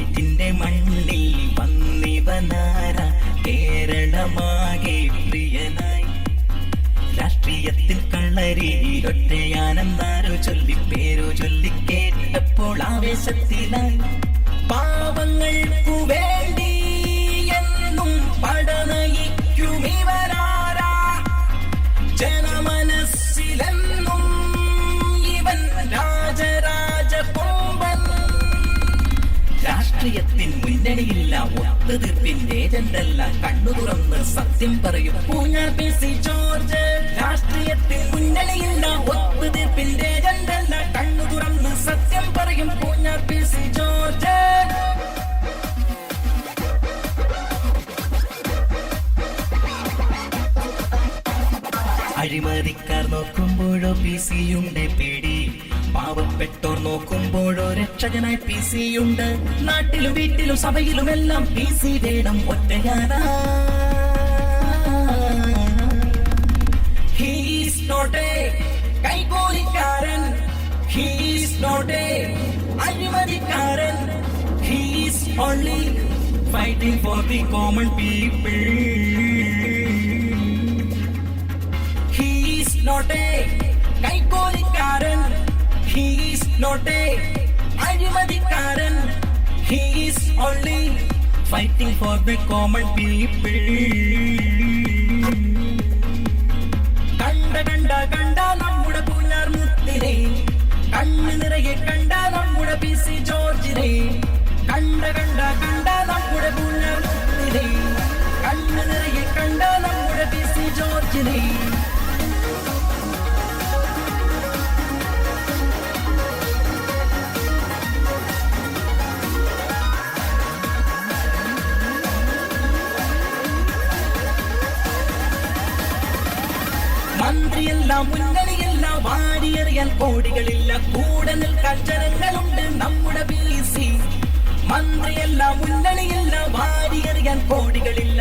വീട്ടിന്റെ മണ്ണിൽ വന്നിവനാര കേരളമാകെ പ്രിയനായി. രാഷ്ട്രീയത്തിൽ കള്ളരി ഒറ്റയാനന്ദാരോ ചൊല്ലി പേരോ ചൊല്ലി കേട്ടപ്പോൾ ആവേശത്തിലായി. രാഷ്ട്രീയത്തിൻ മുന്നണിയില്ല ഒത്തുതീർപ്പിന്റെ ഏജന്റല്ല. കണ്ണു തുറന്ന് സത്യം പറയും. പൂഞ്ഞാർ പി സി ജോർജ് രാഷ്ട്രീയത്തിൽ മുന്നണിയില്ല ഒത്തുതീർപ്പിന്റെ ഏജന്റല്ല. കണ്ണു തുറന്ന് സത്യം പറയും. Poonjar P C George. അഴിമതിക്കാർ നോക്കുമ്പോഴോ പി സിയുടെ പേടി പാവപ്പെട്ടോർ നോക്കുമ്പോഴോ രക്ഷകനായി പി സി ഉണ്ട് നാട്ടിലും വീട്ടിലും സഭയിലും എല്ലാം പി സി വേണം ഒറ്റയാനാ ഹീസ് നോട്ട് എ കൈകോലിക്കാരൻ he's not a അഴിമതിക്കാരൻ. He's only fighting for the common people he's not a He's not a അഴിമതിക്കാരൻ He's only fighting for the common people കണ്ട തന്ത്രിയല്ല മുന്നണിയല്ല വാരിയറിയാൻ കോടികളില്ല. കൂടെ നിൽക്കാൻ നമ്മുടെ ബി സി മന്ത്രിയല്ല മുന്നണിയല്ല വാരിയറിയാൻ കോടികളില്ല.